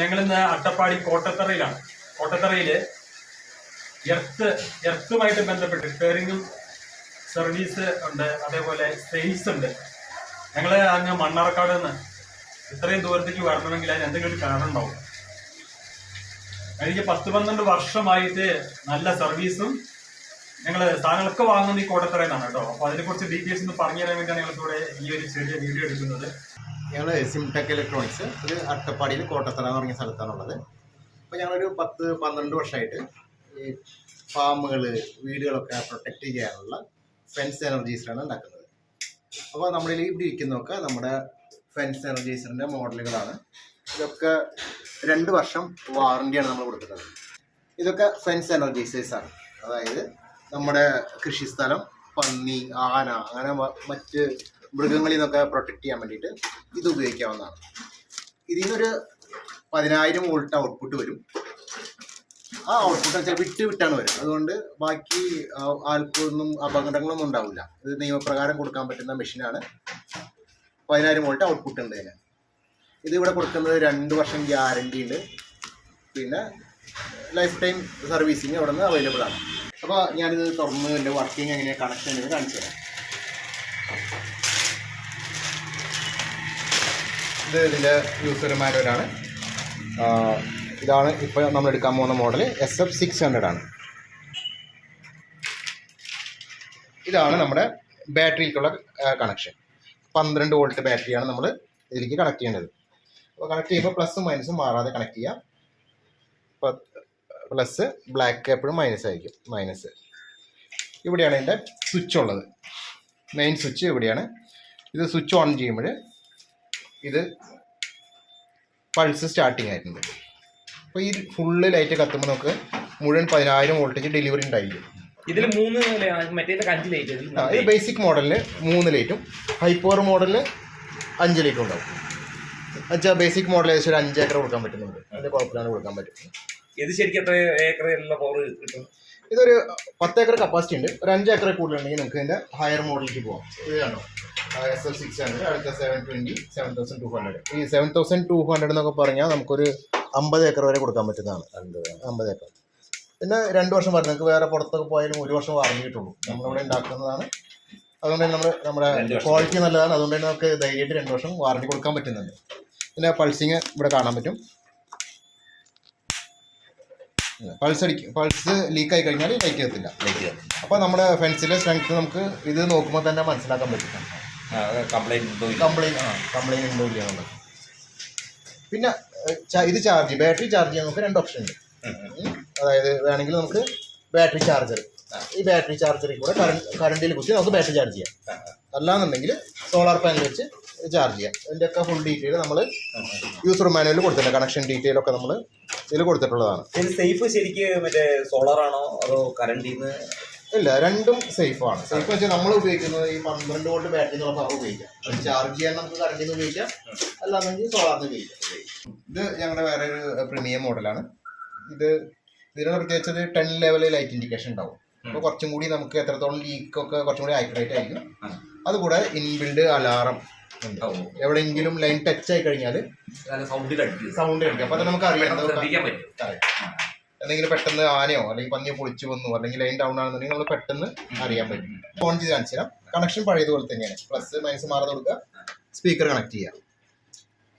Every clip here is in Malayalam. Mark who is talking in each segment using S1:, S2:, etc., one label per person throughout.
S1: ഞങ്ങൾ ഇന്ന് അട്ടപ്പാടി കോട്ടത്തറയിലാണ്. കോട്ടത്തറയിൽ എർത്ത് എർത്തുമായിട്ട് ബന്ധപ്പെട്ട് റിപ്പയറിങ്ങും സർവീസ് ഉണ്ട് അതേപോലെ സെയിൽസ് ഉണ്ട്. ഞങ്ങൾ അങ്ങ് മണ്ണാർക്കാട് നിന്ന് ഇത്രയും ദൂരത്തേക്ക് വരണമെങ്കിൽ അതിന് എന്തെങ്കിലും ഒരു കാരണം ഉണ്ടാവും. കഴിഞ്ഞ പത്ത് പന്ത്രണ്ട് വർഷമായിട്ട് നല്ല സർവീസും ഞങ്ങൾ സാധനങ്ങളൊക്കെ വാങ്ങുന്ന ഈ കോട്ടത്തറയിൽ നിന്നാണ് കേട്ടോ. അപ്പൊ അതിനെക്കുറിച്ച് ഡീറ്റെയിൽസ് ഒന്ന് പറഞ്ഞു തരാൻ വേണ്ടിയാണ് ഞങ്ങൾക്കിവിടെ ഈ ഒരു ചെറിയ വീഡിയോ എടുക്കുന്നത്.
S2: ഞങ്ങൾ സിംടെക് ഇലക്ട്രോണിക്സ് ഒരു അട്ടപ്പാടിയിൽ കോട്ടത്തറ എന്ന് പറഞ്ഞ സ്ഥലത്താണുള്ളത്. അപ്പോൾ ഞങ്ങളൊരു പത്ത് പന്ത്രണ്ട് വർഷമായിട്ട് ഈ ഫാമുകൾ വീടുകളൊക്കെ പ്രൊട്ടക്റ്റ് ചെയ്യാനുള്ള ഫെൻസ് എനർജീസറാണ് ഉണ്ടാക്കുന്നത്. അപ്പോൾ നമ്മുടെ ഈ ഇരിക്കുന്നതൊക്കെ നമ്മുടെ ഫെൻസ് എനർജീസറിന്റെ മോഡലുകളാണ് ഇതൊക്കെ രണ്ട് വർഷം വാറണ്ടിയാണ് നമ്മൾ കൊടുക്കുന്നത്. ഇതൊക്കെ ഫെൻസ് എനർജൈസേഴ്സ് ആണ്. അതായത് നമ്മുടെ കൃഷിസ്ഥലം പന്നി ആന അങ്ങനെ മറ്റ് മൃഗങ്ങളിൽ നിന്നൊക്കെ പ്രൊട്ടക്ട് ചെയ്യാൻ വേണ്ടിയിട്ട് ഇത് ഉപയോഗിക്കാവുന്നതാണ്. ഇതിൽ നിന്നൊരു പതിനായിരം വോൾട്ട് ഔട്ട്പുട്ട് വരും. ആ ഔട്ട്പുട്ട് വെച്ചാൽ വിട്ട് വിട്ടാണ് വരും അതുകൊണ്ട് ബാക്കി ആൾക്കൊന്നും അപകടങ്ങളൊന്നും ഉണ്ടാവില്ല. ഇത് നിയമപ്രകാരം കൊടുക്കാൻ പറ്റുന്ന മെഷീനാണ് പതിനായിരം വോൾട്ട് ഔട്ട്പുട്ട് ഉണ്ട് ഇതിന് ഇത് ഇവിടെ കൊടുക്കുന്നത് രണ്ട് വർഷം ഗ്യാരണ്ടി ഉണ്ട്. പിന്നെ ലൈഫ് ടൈം സർവീസിങ് അവിടെ നിന്ന് അവൈലബിൾ ആണ്. അപ്പോൾ ഞാനിത് തുറന്ന് എന്റെ വർക്കിംഗ് എങ്ങനെയാണ് കണക്ഷൻ കാണിച്ചു തരാം. ഇത് ഇതിന്റെ യൂസർ മാനുവലാണ് ഇതാണ് ഇപ്പോൾ നമ്മൾ എടുക്കാൻ പോകുന്ന model S F six hundred ആണ്. ഇതാണ് നമ്മുടെ ബാറ്ററിക്കുള്ള കണക്ഷൻ പന്ത്രണ്ട് വോൾട്ട് ബാറ്ററിയാണ് നമ്മൾ ഇതിലേക്ക് കണക്ട് ചെയ്യേണ്ടത്. അപ്പോൾ കണക്ട് ചെയ്യുമ്പോൾ പ്ലസ്സും മൈനസും മാറാതെ കണക്ട് ചെയ്യാം. പ്ലസ് ബ്ലാക്ക് എപ്പോഴും മൈനസ് ആയിരിക്കും മൈനസ് ഇവിടെയാണ് ഇതിന്റെ സ്വിച്ച് ഉള്ളത്. മെയിൻ സ്വിച്ച് ഇവിടെയാണ്. ഇത് സ്വിച്ച് ഓൺ ചെയ്യുമ്പോൾ ഇത് പൾസ് സ്റ്റാർട്ടിങ് ആയിട്ടുണ്ട്. അപ്പോൾ ഈ ഫുള്ള് ലൈറ്റ് കത്തുമ്പോൾ നമുക്ക് മുഴുവൻ പതിനായിരം വോൾട്ടേജ് ഡെലിവറി ഉണ്ടായിരിക്കും.
S3: ഇതിൽ മൂന്ന് മറ്റേതൊക്കെ അഞ്ച് ലൈറ്റ്
S2: ഇത് ബേസിക് മോഡലിന് മൂന്ന് ലൈറ്റും ഹൈ പവർ മോഡലിന് അഞ്ച് ലൈറ്റും ഉണ്ടാവും. എന്നുവെച്ചാൽ ബേസിക് മോഡൽ ഏകദേശം ഒരു അഞ്ച് ഏക്കർ കൊടുക്കാൻ പറ്റുന്നുണ്ട്. അതിന്റെ കുഴപ്പമില്ലാതെ കൊടുക്കാൻ പറ്റും.
S3: ഇത് ശരിക്കും എത്ര ഏക്കറിലുള്ള പവർ കിട്ടും?
S2: ഇതൊരു പത്ത് ഏക്കർ കപ്പാസിറ്റി ഉണ്ട്. ഒരു അഞ്ച് ഏക്കർ കൂടുതലുണ്ടെങ്കിൽ നമുക്ക് ഇതിന്റെ ഹയർ മോഡലിലേക്ക് പോകാം ഇതാണോ എസ് എൽ സിക്സ് ഹൺഡ്രഡ് അടുത്ത seven twenty seven thousand two hundred ഈ സെവൻ തൗസൻഡ് ടു ഹൺഡ്രഡ് എന്നൊക്കെ പറഞ്ഞാൽ നമുക്കൊരു അമ്പത് ഏക്കർ വരെ കൊടുക്കാൻ പറ്റുന്നതാണ്. അമ്പത് ഏക്കർ പിന്നെ രണ്ട് വർഷം പറഞ്ഞു നമുക്ക് വേറെ പുറത്തൊക്കെ പോയാലും ഒരു വർഷം വാറണ്ടി കിട്ടുള്ളൂ. നമ്മളിവിടെ ഉണ്ടാക്കുന്നതാണ്. അതുകൊണ്ട് തന്നെ നമ്മൾ നമ്മുടെ ക്വാളിറ്റി നല്ലതാണ്. അതുകൊണ്ട് തന്നെ നമുക്ക് ധൈര്യമായിട്ട് രണ്ട് വർഷം വാറണ്ടി കൊടുക്കാൻ പറ്റുന്നുണ്ട്. പിന്നെ പൾസിങ് ഇവിടെ കാണാൻ പറ്റും. പൾസ് അടിക്കും പൾസ് ലീക്ക് ആയി കഴിഞ്ഞാൽ ലൈറ്റ് ചെയ്യാം അപ്പോൾ നമ്മുടെ ഫെൻസിലെ സ്ട്രെങ്ത് നമുക്ക് ഇത് നോക്കുമ്പോൾ തന്നെ മനസ്സിലാക്കാൻ പറ്റും.
S3: കംപ്ലൈന്റ്
S2: കംപ്ലൈന്റ് ആ കംപ്ലൈന്റ് ഉണ്ടോ ഇല്ല എന്നുള്ളത്. പിന്നെ ഇത് ചാർജ് ബാറ്ററി ചാർജ് ചെയ്യാൻ നമുക്ക് രണ്ട് ഓപ്ഷൻ ഉണ്ട്. അതായത് വേണമെങ്കിൽ നമുക്ക് ബാറ്ററി ചാർജർ ഈ ബാറ്ററി ചാർജറിൽ കൂടെ കറണ്ട് കറണ്ടിൽ കുത്തി നമുക്ക് ബാറ്ററി ചാർജ് ചെയ്യാം. അല്ലാന്നുണ്ടെങ്കിൽ സോളാർ പാനൽ വെച്ച് ചാർജ് ചെയ്യാം. ഇതിന്റെയൊക്കെ ഫുൾ ഡീറ്റെയിൽ നമ്മൾ യൂസർ മാനുവലിൽ കൊടുത്തിട്ടുണ്ട്. കണക്ഷൻ ഡീറ്റെയിൽ ഒക്കെ നമ്മൾ ഇതിൽ കൊടുത്തിട്ടുള്ളതാണ്.
S3: സേഫ് ശരിക്ക് മറ്റേ സോളാർ ആണോ അതോ കറണ്ടിന്ന്
S2: ഇല്ല രണ്ടും സേഫ് ആണ്. സേഫ് വെച്ചാൽ നമ്മൾ ഉപയോഗിക്കുന്നത് ഈ പന്ത്രണ്ട് വോൾട്ട് ബാറ്ററി എന്നുള്ള പവർ ഉപയോഗിക്കാം. അത് ചാർജ് ചെയ്യാൻ നമുക്ക് കറണ്ടിൽ നിന്ന് ഉപയോഗിക്കാം. അല്ലാന്നെങ്കിൽ സോളാറിന് ഉപയോഗിക്കാം. ഇത് ഞങ്ങളുടെ വേറെ ഒരു പ്രീമിയം മോഡലാണ് ഇത് ഇതിനുള്ള പ്രത്യേകിച്ചത് ടെൻ ലെവൽ ലൈറ്റ് ഇൻഡിക്കേഷൻ ഉണ്ടാവും. അപ്പോൾ കുറച്ചും കൂടി നമുക്ക് എത്രത്തോളം ലീക്ക് ഒക്കെ കുറച്ചും കൂടി ആക്യുറേറ്റ് ആയിരിക്കും. അതുകൂടെ ഇൻബിൽഡ് അലാറം ഉണ്ട് എവിടെയെങ്കിലും ലൈൻ ടച്ച് ആയി കഴിഞ്ഞാൽ സൗണ്ട് കഴിക്കും അപ്പൊ നമുക്ക് അറിയാം. എന്തെങ്കിലും പെട്ടെന്ന് ആനയോ അല്ലെങ്കിൽ പന്നിയോ പൊളിച്ചു വന്നു അല്ലെങ്കിൽ ലൈൻ ഡൗൺ ആണെന്നുണ്ടെങ്കിൽ നമ്മൾ പെട്ടെന്ന് അറിയാൻ പറ്റും. ഫോൺ ചെയ്ത് കാണിച്ചു തരാം. കണക്ഷൻ പഴയതുപോലെ തന്നെയാണ്. പ്ലസ് മൈനസ് മാറാതെ കൊടുക്കുക. സ്പീക്കർ കണക്ട് ചെയ്യാം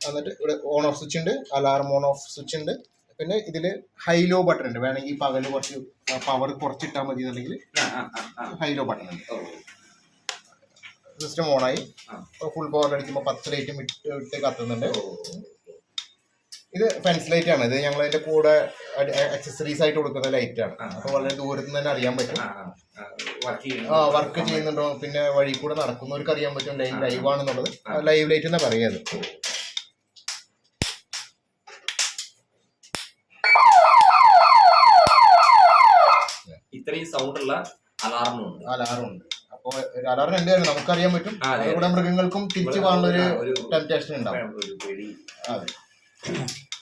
S2: എന്നിട്ട് ഇവിടെ ഓൺ ഓഫ് സ്വിച്ച് ഉണ്ട്. അലാറം ഓൺ ഓഫ് സ്വിച്ച് ഉണ്ട്. പിന്നെ ഇതിൽ ഹൈ ലോ ബട്ടൺ ഉണ്ട്. വേണമെങ്കിൽ പകൽ കുറച്ച് പവർ കുറച്ചിട്ടാൽ മതി എന്നുണ്ടെങ്കിൽ ഹൈ ലോ ബട്ടൺ ഉണ്ട്. സിസ്റ്റം ഓണായി
S3: ആയി.
S2: ഫുൾ പവർ അടിക്കുമ്പോൾ പത്ത് ലൈറ്റും ഇട്ട് ഇട്ട് കത്തുന്നുണ്ട്. ഇത് ഫെൻസ് ലൈറ്റ് ആണ്. ഇത് ഞങ്ങൾ അതിന്റെ കൂടെ അക്സസറീസ് ആയിട്ട് കൊടുക്കുന്ന ലൈറ്റ് ആണ്. അപ്പൊ വളരെ ദൂരത്ത് തന്നെ അറിയാൻ പറ്റും. ആ വർക്ക് ചെയ്യുന്നുണ്ടോ പിന്നെ വഴി കൂടെ നടക്കുന്നവർക്ക് അറിയാൻ പറ്റും. ലൈവ് ലൈവ് ആണെന്നുള്ളത്. ലൈവ് ലൈറ്റ് എന്നാ പറയുന്നത്
S3: ഇത്രയും സൗണ്ട് ഉള്ള അലാറമും
S2: അലാറം രണ്ട് കാര്യം നമുക്കറിയാൻ പറ്റും. അതുകൂടെ മൃഗങ്ങൾക്കും തിരിച്ചു പോകാനുള്ള ഒരു ടെംപ്റ്റേഷൻ ഉണ്ടാവും. അതെ.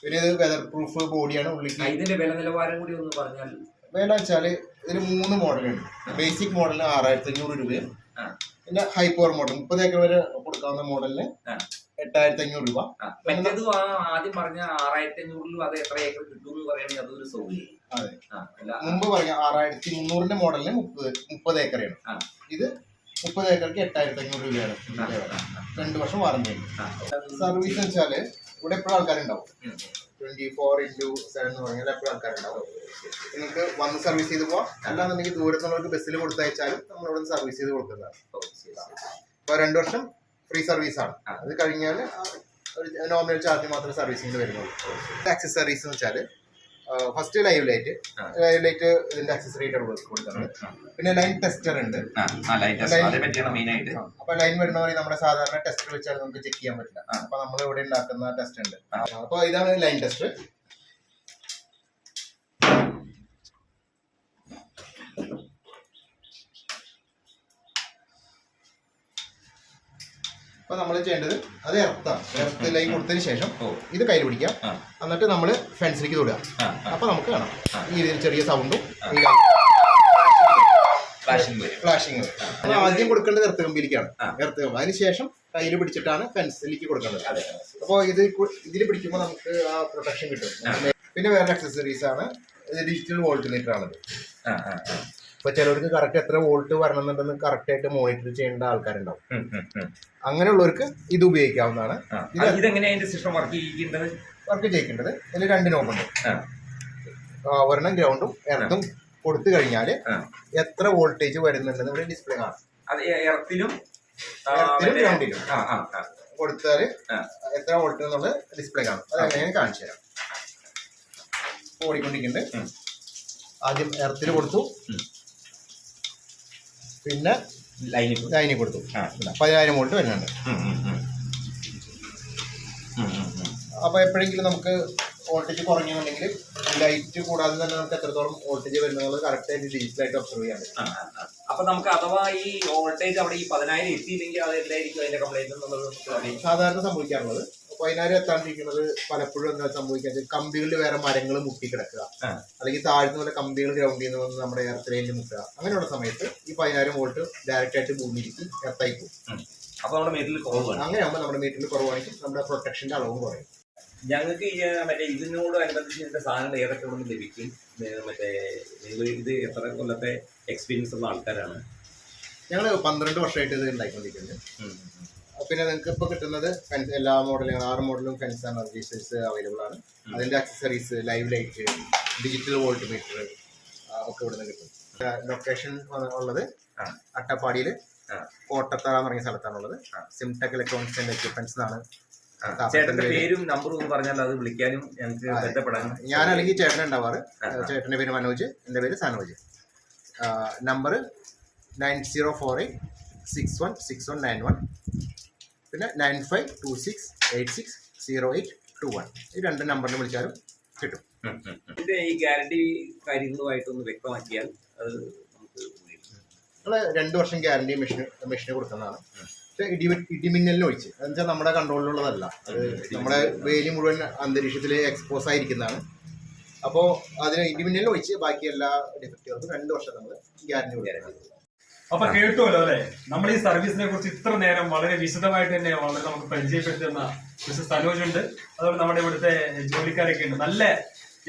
S2: പിന്നെ ഇത് വെതർ പ്രൂഫ് ബോഡിയാണ് ഉള്ളിൽ
S3: ഇതിന്റെ വില നിലവാരം കൂടി ഒന്ന് പറഞ്ഞാൽ
S2: വില വെച്ചാൽ ഇതിന് മൂന്ന് മോഡലുണ്ട്. ബേസിക് മോഡലിന് ആറായിരത്തി അഞ്ഞൂറ് രൂപയും പിന്നെ ഹൈ പവർ മോഡൽ മുപ്പത് ഏക്കർ വരെ കൊടുക്കാവുന്ന മോഡലിന്. എട്ടായിരത്തി അഞ്ഞൂറ് രൂപ.
S3: മറ്റേത് ആദ്യം പറഞ്ഞ ആറായിരത്തി അഞ്ഞൂറിലും അത് എത്ര ഏക്കർ കിട്ടും എന്ന് പറയുകയാണെങ്കിൽ അതൊരു സൗകര്യം.
S2: അതെ. മുമ്പ് പറഞ്ഞ ആറായിരത്തി മുന്നൂറിന്റെ മോഡലിന് മുപ്പത് മുപ്പത് ഏക്കറാണ്. ഇത് മുപ്പത് ഏക്കർക്ക് എട്ടായിരത്തി അഞ്ഞൂറ് രൂപയാണ്. രണ്ടു വർഷം വാറന്റി സർവീസ് വെച്ചാൽ ഇവിടെ എപ്പോഴും ആൾക്കാരുണ്ടാവും. ട്വന്റി ഫോർ ഇന്റു സെവൻ എന്ന് പറഞ്ഞാൽ എപ്പോഴും ആൾക്കാരുണ്ടാവും. നിങ്ങൾക്ക് വന്ന് സർവീസ് ചെയ്ത് പോവാം. അല്ലാന്നുണ്ടെങ്കിൽ ദൂരത്തുള്ളവർക്ക് ബസ്സിൽ കൊടുത്തയച്ചാലും നമ്മളിവിടെ നിന്ന് സർവീസ് ചെയ്ത് കൊടുക്കുന്നതാണ്. അപ്പൊ രണ്ട് വർഷം ഫ്രീ സർവീസ് ആണ്. അത് കഴിഞ്ഞാൽ ഒരു നോമിനൽ ചാർജ് മാത്രമേ സർവീസിന് വരുന്നുള്ളൂ. ആക്സസറീസ് എന്ന് വെച്ചാൽ first live light live light ഇതിന്റെ അക്സസറി ആയിട്ട് കൊടുക്കുന്നുണ്ട് പിന്നെ ലൈൻ ടെസ്റ്റർ ഉണ്ട്. അപ്പൊ ലൈൻ വരുന്ന പോലെ നമ്മുടെ സാധാരണ ടെസ്റ്റർ വെച്ചാൽ നമുക്ക് ചെക്ക് ചെയ്യാൻ പറ്റില്ല. അപ്പൊ നമ്മൾ ഇവിടെ ഉണ്ടാക്കുന്ന ടെസ്റ്റ് ഉണ്ട്. അപ്പൊ ഇതാണ് ലൈൻ ടെസ്റ്റ് അപ്പൊ നമ്മൾ ചെയ്യേണ്ടത് അത് എർത്ത് ലൈൻ കൊടുത്തതിന് ശേഷം ഇത് കയ്യിൽ പിടിക്കാം. എന്നിട്ട് നമ്മൾ ഫെൻസിലേക്ക് തൊടുക.
S3: ആ, ആ.
S2: അപ്പൊ നമുക്ക് കാണാം. ഈ രീതിയിൽ ചെറിയ സൗണ്ടും ഫ്ലാഷിങ് ആദ്യം കൊടുക്കേണ്ടത് എർത്ത് കമ്പിയിലേക്കാണ്. എർത്ത് കമ്പി. അതിനുശേഷം കയ്യിൽ പിടിച്ചിട്ടാണ് ഫെൻസിലേക്ക് കൊടുക്കേണ്ടത്. അപ്പോൾ ഇത് ഇതിൽ പിടിക്കുമ്പോൾ നമുക്ക് ആ പ്രൊട്ടക്ഷൻ കിട്ടും. പിന്നെ വേറെ അക്സസറീസ് ആണ് ഡിജിറ്റൽ വോൾട്ടിലേറ്റർ ആണത്. ഇപ്പൊ ചിലർക്ക് കറക്റ്റ് എത്ര വോൾട്ട് വരണമെന്നുണ്ടെന്ന് കറക്റ്റ് ആയിട്ട് മോണിറ്റർ ചെയ്യേണ്ട ആൾക്കാരുണ്ടാവും. അങ്ങനെയുള്ളവർക്ക് ഇത് ഉപയോഗിക്കാവുന്നതാണ്.
S3: System work ചെയ്യിക്കേണ്ടത്?
S2: വർക്ക് ചെയ്യേണ്ടത് ഇതിൽ രണ്ട് നോബുണ്ട് ഒരെണ്ണം ഗ്രൗണ്ടും എർത്തും കൊടുത്തു കഴിഞ്ഞാൽ എത്ര വോൾട്ടേജ് വരുന്നുണ്ടെന്ന് ഇവിടെ ഡിസ്പ്ലേ കാണാം.
S3: എർത്തിലും
S2: ഗ്രൗണ്ടിലും. കൊടുത്താൽ എത്ര വോൾട്ട് എന്നുള്ളത് ഡിസ്പ്ലേ കാണും. അത് എങ്ങനെയാണ് കാണിച്ചു തരാം. ഓടിക്കൊണ്ടിരിക്കുന്നുണ്ട്. ആദ്യം എർത്തിൽ കൊടുത്തു. പിന്നെ
S3: ലൈനിൽ
S2: ലൈനിൽ കൊടുത്തു. പതിനായിരം വോൾട്ട് വരുന്നുണ്ട്
S3: ഉം, ഉം, ഉം. ഉം, ഉം, ഉം.
S2: അപ്പൊ എപ്പോഴെങ്കിലും നമുക്ക് വോൾട്ടേജ് കുറഞ്ഞുണ്ടെങ്കിൽ ലൈറ്റ് കൂടാതെ തന്നെ നമുക്ക് എത്രത്തോളം വോൾട്ടേജ് വരുന്നത് കറക്റ്റ് ആയിട്ട് ഡിജിറ്റലായിട്ട് ഒബ്സർവ് ചെയ്യാൻ പറ്റും.
S3: അപ്പൊ നമുക്ക് അഥവാ ഈ വോൾട്ടേജ് അവിടെ ഈ പതിനായിരം എത്തിയില്ലെങ്കിൽ അത് എന്തായിരിക്കും അതിന്റെ കംപ്ലൈന്റ് എന്നുള്ളത്
S2: സാധാരണ സംഭവിക്കാറുള്ളത് പതിനായിരം എത്താണ്ടിരിക്കുന്നത് പലപ്പോഴും എന്താ സംഭവിക്കുന്നത് കമ്പികളിൽ വേറെ മരങ്ങൾ മുട്ടി കിടക്കുക. അല്ലെങ്കിൽ താഴ്ന്ന പോലെ കമ്പികൾ ഗ്രൗണ്ട് ചെയ്യുന്ന വന്ന് നമ്മുടെ എർത്തലയിൽ മുട്ടുക അങ്ങനെയുള്ള സമയത്ത് ഈ പതിനായിരം വോൾട്ട് ഡയറക്റ്റ് ആയിട്ട് ഭൂമിയിലേക്ക് എർത്തായി പോകും.
S3: അപ്പൊ നമ്മുടെ മീറ്റിൽ കുറവാണ്
S2: അങ്ങനെ ആകുമ്പോൾ നമ്മുടെ മീറ്ററിൽ കുറവാണെങ്കിൽ നമ്മുടെ പ്രൊട്ടക്ഷന്റെ അളവും കുറയും.
S3: ഞങ്ങൾക്ക് മറ്റേ ഇതിനോട് അനുബന്ധിച്ച് ഇതിന്റെ സാധനങ്ങൾ ഏതൊക്കെ ഇവിടെ ലഭിക്കും? മറ്റേ നിങ്ങൾ ഇത് എത്ര കൊല്ലത്തെ എക്സ്പീരിയൻസ് ഉള്ള ആൾക്കാരാണ്?
S2: ഞങ്ങൾ പന്ത്രണ്ട് വർഷമായിട്ട് ഇത് ഉണ്ടായിക്കൊണ്ടിരിക്കുന്നത് പിന്നെ നിങ്ങൾക്ക് ഇപ്പോൾ കിട്ടുന്നത് ഫെൻസ് എല്ലാ മോഡലും ആറ് മോഡലും ഫെൻസ് എനർജീസേഴ്സ് അവൈലബിൾ ആണ്
S3: അതിന്റെ
S2: അതിന്റെ accessories live light digital volt meter ഒക്കെ ഇവിടുന്ന് കിട്ടും ലൊക്കേഷൻ ഉള്ളത്. അട്ടപ്പാടിയിൽ. കോട്ടത്തറ എന്ന് പറഞ്ഞ സ്ഥലത്താണുള്ളത്. സിംടെക് ഇലക്ട്രോണിക്സ് ആൻഡ് എക്യുപ്മെന്റ്സ് എന്നാണ്
S3: ചേട്ടന്റെ
S2: പേരും
S3: നമ്പറും ഒന്ന് പറഞ്ഞാൽ അത് വിളിക്കാനും ഞങ്ങൾക്ക്. ബന്ധപ്പെടാനും
S2: ഞാൻ അല്ലെങ്കിൽ ചേട്ടൻ ഉണ്ടാവാറ്. ചേട്ടന്റെ പേര് മനോജ് എന്റെ പേര് Sanoj number nine zero four eight six one six one nine one പിന്നെ nine five two six eight six zero eight two one ഈ രണ്ട് നമ്പറിൽ വിളിച്ചാലും കിട്ടും.
S3: ഇതിന്റെ ഈ ഗ്യാരണ്ടി കാര്യങ്ങളുമായിട്ടൊന്ന് വ്യക്തമാക്കിയാൽ അത് നമുക്ക്.
S2: നമ്മൾ രണ്ട് വർഷം ഗ്യാരണ്ടി മെഷീൻ മെഷീന് കൊടുക്കുന്നതാണ്. ഇടി ഇടിമിന്നലിന് ഒഴിച്ച്. വെച്ചാൽ നമ്മുടെ കൺട്രോളിലുള്ളതല്ല അത് നമ്മുടെ വേലി മുഴുവൻ അന്തരീക്ഷത്തിൽ എക്സ്പോസ് ആയിരിക്കുന്നതാണ്. അപ്പോൾ അതിന് ഇടിമിന്നലിന് ഒഴിച്ച് ബാക്കി എല്ലാ ഡിഫക്റ്റുകൾക്കും രണ്ട് വർഷം നമ്മൾ ഗ്യാരണ്ടി കൊടുക്കുന്നത്
S1: അപ്പൊ കേട്ടുമല്ലോ അല്ലെ? നമ്മൾ ഈ സർവീസിനെ കുറിച്ച് ഇത്ര നേരം വളരെ വിശദമായിട്ട് തന്നെ വളരെ നമുക്ക് പരിചയപ്പെടുത്തുന്ന മിസ്റ്റർ സനോജ് ഉണ്ട്. അതുപോലെ നമ്മുടെ ഇവിടുത്തെ ജോലിക്കാരൊക്കെ ഉണ്ട്. നല്ല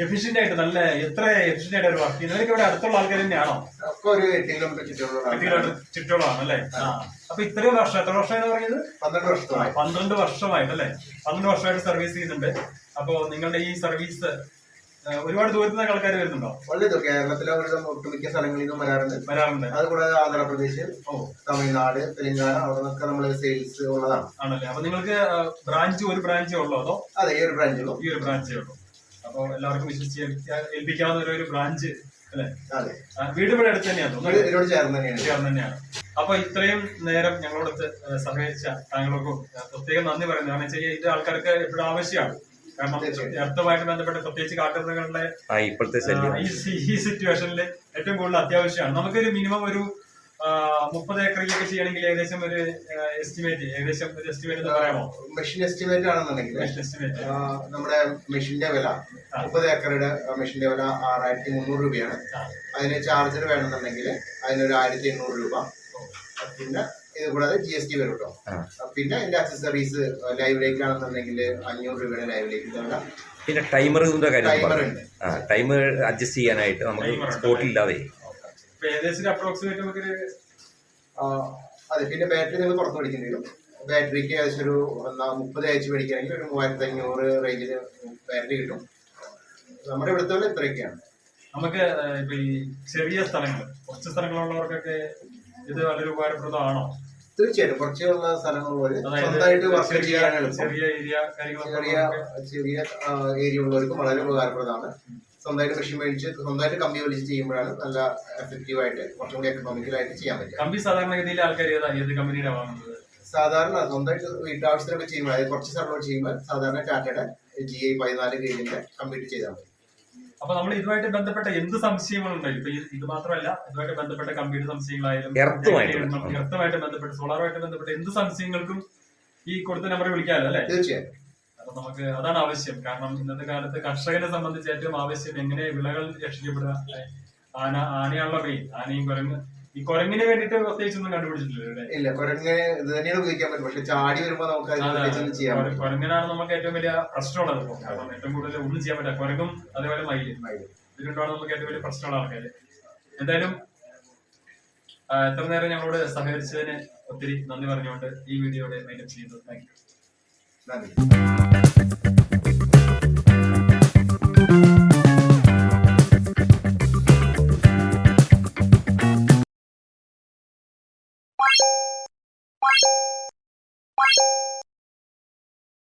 S1: എഫിഷ്യന്റ് ആയിട്ട് നല്ല എത്ര എഫിഷ്യന്റ് ആയിട്ട് അവർ വർക്ക് ചെയ്യുന്നത് ഇവരൊക്കെ ഇവിടെ അടുത്തുള്ള ആൾക്കാർ തന്നെയാണോ?
S2: ഒരു എട്ട് കിലോമീറ്റർ
S1: ചുറ്റോളാണ് അല്ലേ? അപ്പൊ ഇത്രയും വർഷം എത്ര വർഷമാണെന്ന് പറയുന്നത്?
S2: പന്ത്രണ്ട് വർഷമായി
S1: പന്ത്രണ്ട് വർഷമായിട്ടല്ലേ? പന്ത്രണ്ട് വർഷമായിട്ട് സർവീസ് ചെയ്യുന്നുണ്ട്. അപ്പോ നിങ്ങളുടെ ഈ സർവീസ് ഒരുപാട് ദൂരത്തു നിന്ന് ആൾക്കാർ വരുന്നുണ്ടോ?
S2: വളരെ ഇത് കേരളത്തിലെ ഒട്ടുമിക്ക സ്ഥലങ്ങളിൽ നിന്നും വരാറുണ്ട്.
S1: വരാറുണ്ട്
S2: അതുകൂടാതെ ആന്ധ്രാപ്രദേശ്
S1: ഓ.
S2: തമിഴ്നാട് തെലങ്കാന അവിടെ നിന്നൊക്കെ നമ്മൾ സെയിൽസ് ഉള്ളതാണ്.
S1: ആണല്ലേ? അപ്പൊ നിങ്ങൾക്ക് ബ്രാഞ്ച് ഒരു ബ്രാഞ്ചേ ഉള്ളോ അതോ?
S2: അതെ ഈ ഒരു ബ്രാഞ്ചുള്ളൂ
S1: ഈ ഒരു ബ്രാഞ്ചേ ഉള്ളൂ. അപ്പൊ എല്ലാവർക്കും വിശ്വസിച്ച് ഏൽപ്പിക്കാവുന്ന ഒരു- ഒരു ബ്രാഞ്ച് അല്ലെ?
S2: അതെ.
S1: വീട് ഇവിടെ അടുത്ത് തന്നെയാണ്
S2: ഇതിനോട് ചേർന്ന് തന്നെയാണ്.
S1: ചേർന്ന് തന്നെയാണ്. അപ്പൊ ഇത്രയും നേരം ഞങ്ങളോടത്ത് സഹകരിച്ച താങ്കൾക്കും പ്രത്യേകം നന്ദി പറയുന്നത് കാരണം വെച്ചാൽ ഇത് ആൾക്കാർക്ക് എപ്പോഴും ആവശ്യമാണ്. കാരണം. എർത്തുമായിട്ട് ബന്ധപ്പെട്ട് പ്രത്യേകിച്ച് കാട്ടുമൃഗങ്ങളുടെ ഈ സിറ്റുവേഷനിൽ ഏറ്റവും കൂടുതൽ അത്യാവശ്യമാണ്. നമുക്കൊരു മിനിമം ഒരു മുപ്പത് ഏക്കറിലൊക്കെ ചെയ്യണമെങ്കിൽ ഏകദേശം ഒരു എസ്റ്റിമേറ്റ് ഏകദേശം ഒരു എസ്റ്റിമേറ്റ് എന്ന് പറയാമോ?
S2: മെഷീൻ എസ്റ്റിമേറ്റ് ആണെന്നുണ്ടെങ്കിൽ
S1: എസ്റ്റിമേറ്റ്
S2: നമ്മുടെ മെഷീന്റെ വില മുപ്പത് ഏക്കറുടെ മെഷീന്റെ വില ആറായിരത്തി മുന്നൂറ് രൂപയാണ്. അതിന് ചാർജർ വേണമെന്നുണ്ടെങ്കിൽ അതിനൊരു ആയിരത്തി എണ്ണൂറ് രൂപ. പിന്നെ ഇത് കൂടാതെ ജി എസ് ടി വരും കേട്ടോ പിന്നെ എന്റെ അക്സസറീസ് ലൈവിലേക്ക് ആണെന്നുണ്ടെങ്കിൽ അഞ്ഞൂറ് രൂപയുടെ ലൈവിലേക്ക് ഇതുള്ള
S3: പിന്നെ ടൈമറിന്റെ കാര്യം
S2: ടൈമർ
S3: ടൈമർ അഡ്ജസ്റ്റ് ചെയ്യാനായിട്ട് നമുക്ക്
S1: സ്പോട്ട് ഉണ്ട്.
S3: സ്പോട്ടിലില്ലാതെ
S1: ഏകദേശം അപ്രോക്സിമേറ്റ് നമുക്കൊരു
S2: അതെ പിന്നെ ബാറ്ററി നിങ്ങൾ പുറത്ത് മേടിക്കേണ്ടി വരും. ബാറ്ററിക്ക് ഏകദേശം ഒരു എന്നാ മുപ്പത് അയച്ച് മേടിക്കുകയാണെങ്കിൽ ഒരു മൂവായിരത്തി അഞ്ഞൂറ് റേഞ്ചിൽ ബാറ്ററി കിട്ടും. നമ്മുടെ ഇവിടുത്തെ പോലെ ഇത്രയൊക്കെയാണ്.
S1: നമുക്ക് ഇപ്പൊ ഈ ചെറിയ സ്ഥലങ്ങൾ കുറച്ച് സ്ഥലങ്ങളുള്ളവർക്കൊക്കെ ഇത് വളരെ ഉപകാരപ്രദമാണോ?
S2: തീർച്ചയായിട്ടും. കുറച്ചുള്ള
S1: അതായത്
S2: സ്വന്തമായിട്ട് വർക്ക് ചെയ്യാൻ എളുപ്പം.
S1: ചെറിയ
S2: ചെറിയ ഏരിയ ഉള്ളവർക്കും വളരെ ഉപകാരപ്രദമാണ്. സ്വന്തമായിട്ട് കൃഷി മേടിച്ച് സ്വന്തമായിട്ട് കമ്പി വലിച്ച് ചെയ്യുമ്പോഴാണ് നല്ല എഫക്റ്റീവ് ആയിട്ട് കുറച്ചും കൂടി എക്കണോമിക്കലായിട്ട് ചെയ്യാൻ പറ്റുക.
S1: കമ്പി സാധാരണഗതിയിൽ ആൾക്കാർ ഏതാ? ഏത് കമ്പനിയുടെ വാങ്ങുന്നത്?
S2: സാധാരണ സ്വന്തമായിട്ട് വീട്ടാവശ്യത്തിനൊക്കെ ചെയ്യുമ്പോൾ അതായത് കുറച്ച് സ്ഥലങ്ങൾ ചെയ്യുമ്പോൾ സാധാരണ ടാറ്റയുടെ ജി ഐ പതിനാല് ഗ്രേഡിന്റെ കമ്പ്ലീറ്റ് ചെയ്താൽ മതി.
S1: അപ്പൊ നമ്മൾ ഇതുമായിട്ട് ബന്ധപ്പെട്ട എന്ത് സംശയങ്ങളുണ്ടായി ഇപ്പൊ ഇത് മാത്രമല്ല ഇതുമായിട്ട് ബന്ധപ്പെട്ട കമ്പ്യൂട്ടർ സംശയങ്ങളായാലും. എർത്തുമായിട്ട് ബന്ധപ്പെട്ട് സോളാറുമായിട്ട് ബന്ധപ്പെട്ട എന്ത് സംശയങ്ങൾക്കും ഈ കൊടുത്ത നമ്പർ വിളിക്കാമല്ലോ അല്ലെ?
S2: തീർച്ചയായും.
S1: അപ്പൊ നമുക്ക് അതാണ് ആവശ്യം. കാരണം ഇന്നത്തെ കാലത്ത് കർഷകനെ സംബന്ധിച്ച് ഏറ്റവും ആവശ്യം എങ്ങനെ വിളകൾ രക്ഷിക്കപ്പെടുക? അല്ലെ? ആന ആനയാണല്ലോ മെയിൻ ആനയും കുരങ്ങ് ഈ കുരങ്ങിന് പ്രത്യേകിച്ച് ഒന്നും കണ്ടുപിടിച്ചിട്ടില്ല
S2: ഇല്ല കുരങ്ങ് ഇത് തന്നെയാണ് ഉപയോഗിക്കാൻ പറ്റും. പക്ഷെ ചാടി വരുമ്പോ നമുക്ക് ചെയ്യാൻ പറ്റും
S1: കുരങ്ങനാണ് നമുക്ക് ഏറ്റവും വലിയ പ്രശ്നമുള്ളത്. കാരണം ഏറ്റവും കൂടുതൽ ഒന്നും ചെയ്യാൻ പറ്റില്ല. കുരങ്ങും അതേപോലെ മയിൽ. ഇത് രണ്ടുമാണ് നമുക്ക് ഏറ്റവും വലിയ പ്രശ്നമുള്ള ആൾക്കാര്. എന്തായാലും എത്ര നേരം ഞങ്ങളോട് സഹകരിച്ചതിന് ഒത്തിരി നന്ദി പറഞ്ഞുകൊണ്ട് ഈ വീഡിയോയുടെ മൈൻഡപ്പ് ചെയ്യുന്നത്. Thank you.
S2: നന്ദി.